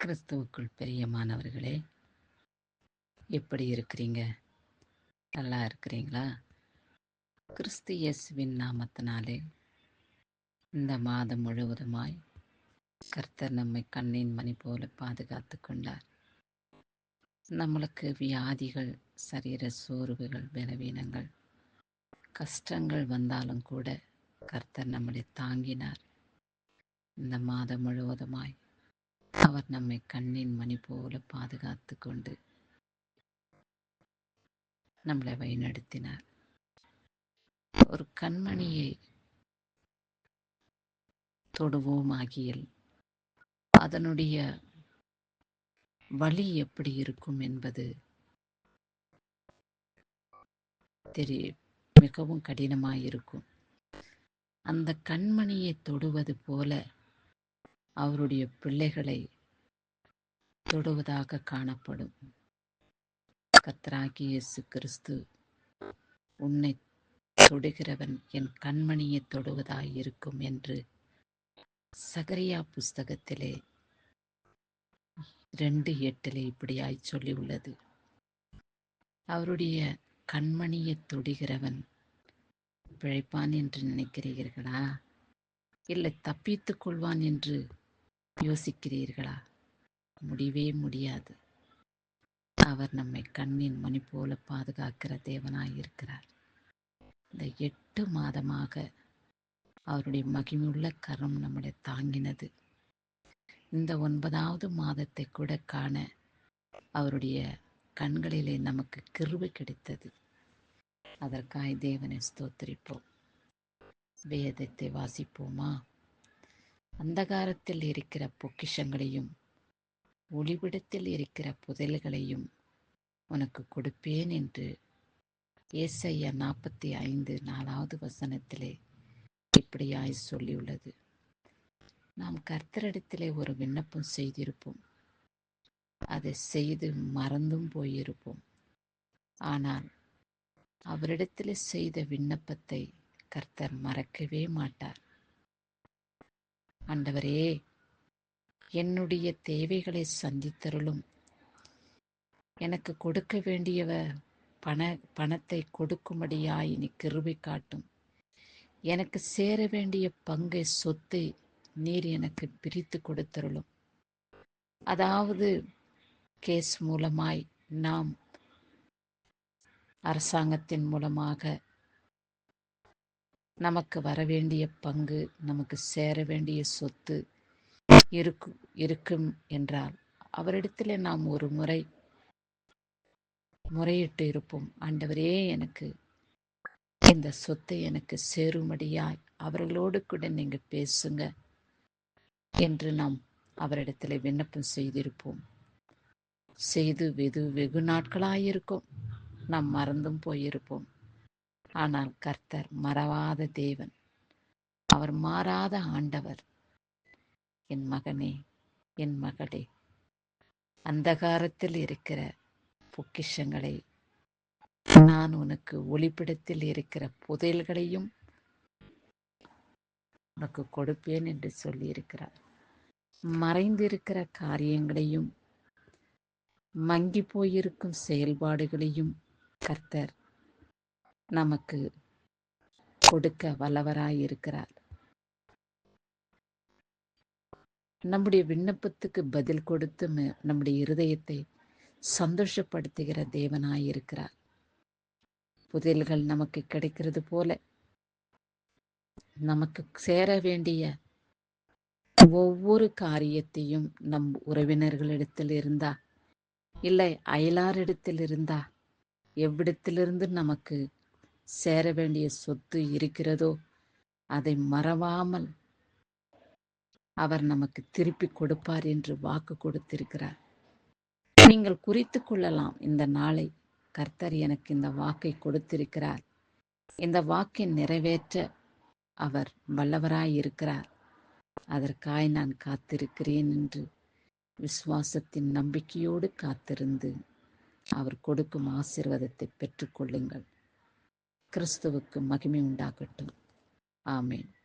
கிறிஸ்துவுக்குள் பெரியமானவர்களே எப்படி இருக்கிறீங்க? நல்லா இருக்கிறீங்களா? கிறிஸ்து இயேசுவின் நாமத்தினாலே இந்த மாதம் முழுவதுமாய் கர்த்தர் நம்மை கண்ணின் மணி போல பாதுகாத்து கொண்டார். நம்மளுக்கு வியாதிகள் சரீர சோர்வுகள் பலவீனங்கள் கஷ்டங்கள் வந்தாலும் கூட கர்த்தர் நம்மளை தாங்கினார். இந்த மாதம் முழுவதுமாய் அவர் நம்மை கண்ணின் மணி போல பாதுகாத்து கொண்டு நம்மளை வழிநடத்தினார். ஒரு கண்மணியை தொடுவோம் ஆகியல் அதனுடைய வழி எப்படி இருக்கும் என்பது தெரிய மிகவும் கடினமாயிருக்கும். அந்த கண்மணியை தொடுவது போல அவருடைய பிள்ளைகளை தொடுவதாக காணப்படும். கத்ராகி இயேசு கிறிஸ்து உன்னை தொடுகிறவன் என் கண்மணியை தொடுவதாய் இருக்கும் என்று சகரியா புஸ்தகத்திலே ரெண்டு எட்டிலே இப்படியாய் சொல்லி உள்ளது அவருடைய கண்மணியை தொடுகிறவன் பிழைப்பான் என்று நினைக்கிறீர்களா? இல்லை தப்பித்துக் கொள்வான் என்று யோசிக்கிறீர்களா? முடிவே முடியாது. அவர் நம்மை கண்ணின் மணி போல பாதுகாக்கிற தேவனாய் இருக்கிறார் இந்த எட்டு மாதமாக அவருடைய மகிமுள்ள கரம் நம்மளை தாங்கினது. இந்த ஒன்பதாவது மாதத்தை கூட காண அவருடைய கண்களிலே நமக்கு கிருபை கிடைத்தது. அதற்காய் தேவனை ஸ்தோத்திரிப்போம். வேதத்தை வாசிப்போமா? அந்தகாரத்தில் இருக்கிற பொக்கிஷங்களையும் ஒளிவிடத்தில் இருக்கிற புதல்களையும் உனக்கு கொடுப்பேன் என்று ஏசையா நாற்பத்தி ஐந்து நாலாவது வசனத்திலே இப்படியாய் சொல்லியுள்ளது. நாம் கர்த்தரிடத்திலே ஒரு விண்ணப்பம் செய்திருப்போம். அதை செய்து மறந்தும் போயிருப்போம். ஆனால் அவரிடத்தில் செய்த விண்ணப்பத்தை கர்த்தர் மறக்கவே மாட்டார். ஆண்டவரே என்னுடைய தேவைகளை சந்தித்தருளும். எனக்கு கொடுக்க வேண்டியவ பண பணத்தை கொடுக்கும்படியாய் நீ கிருபை காட்டும். எனக்கு சேர வேண்டிய பங்கை சொத்தை நீர் எனக்கு பிரித்து கொடுத்தருளும். அதாவது கேஸ் மூலமாய் நாம் அரசாங்கத்தின் மூலமாக நமக்கு வரவேண்டிய பங்கு நமக்கு சேர வேண்டிய சொத்து இருக்கு இருக்கும் என்றால் அவரிடத்தில் நாம் ஒரு முறை முறையிட்டு இருப்போம். ஆண்டவரே எனக்கு இந்த சொத்தை எனக்கு சேரும்படியாய் அவர்களோடு கூட நீங்க பேசுங்க என்று நாம் அவரிடத்தில் விண்ணப்பம் செய்திருப்போம். செய்து வெகு வெகு நாட்களாயிருக்கும். நாம் மறந்தும் போயிருப்போம். ஆனால் கர்த்தர் மறவாத தேவன். அவர் மாறாத ஆண்டவர். என் மகனே என் மகளே. அந்தகாரத்தில் இருக்கிற பொக்கிஷங்களை நான் உனக்கு ஒளிப்பிடத்தில் இருக்கிற புதையல்களையும் உனக்கு கொடுப்பேன் என்று சொல்லியிருக்கிறார். மறைந்திருக்கிற காரியங்களையும் மங்கி போயிருக்கும் செயல்பாடுகளையும் கர்த்தர் நமக்கு கொடுக்க வல்லவராயிருக்கிறார் நம்முடைய விண்ணப்பத்துக்கு பதில் கொடுத்து நம்முடைய இருதயத்தை சந்தோஷப்படுத்துகிற தேவனாயிருக்கிறார் புதில்கள் நமக்கு கிடைக்கிறது போல நமக்கு சேர வேண்டிய ஒவ்வொரு காரியத்தையும் நம் உறவினர்களிடத்தில் இருந்தா இல்லை அயலாரிடத்தில் இருந்தா எவ்விடத்திலிருந்து நமக்கு சேர வேண்டிய சொத்து இருக்கிறதோ அதை மறவாமல் அவர் நமக்கு திருப்பி கொடுப்பார் என்று வாக்கு கொடுத்திருக்கிறார். நீங்கள் குறித்து கொள்ளலாம் இந்த நாளை கர்த்தர் எனக்கு இந்த வாக்கை கொடுத்திருக்கிறார். இந்த வாக்கை நிறைவேற்ற அவர் வல்லவராய் இருக்கிறார். அதற்காய் நான் காத்திருக்கிறேன் என்று விசுவாசத்தின் நம்பிக்கையோடு காத்திருந்து அவர் கொடுக்கும் ஆசிர்வாதத்தை பெற்றுக்கொள்ளுங்கள். கிறிஸ்துவுக்கு மகிமை உண்டாகட்டும். ஆமேன்.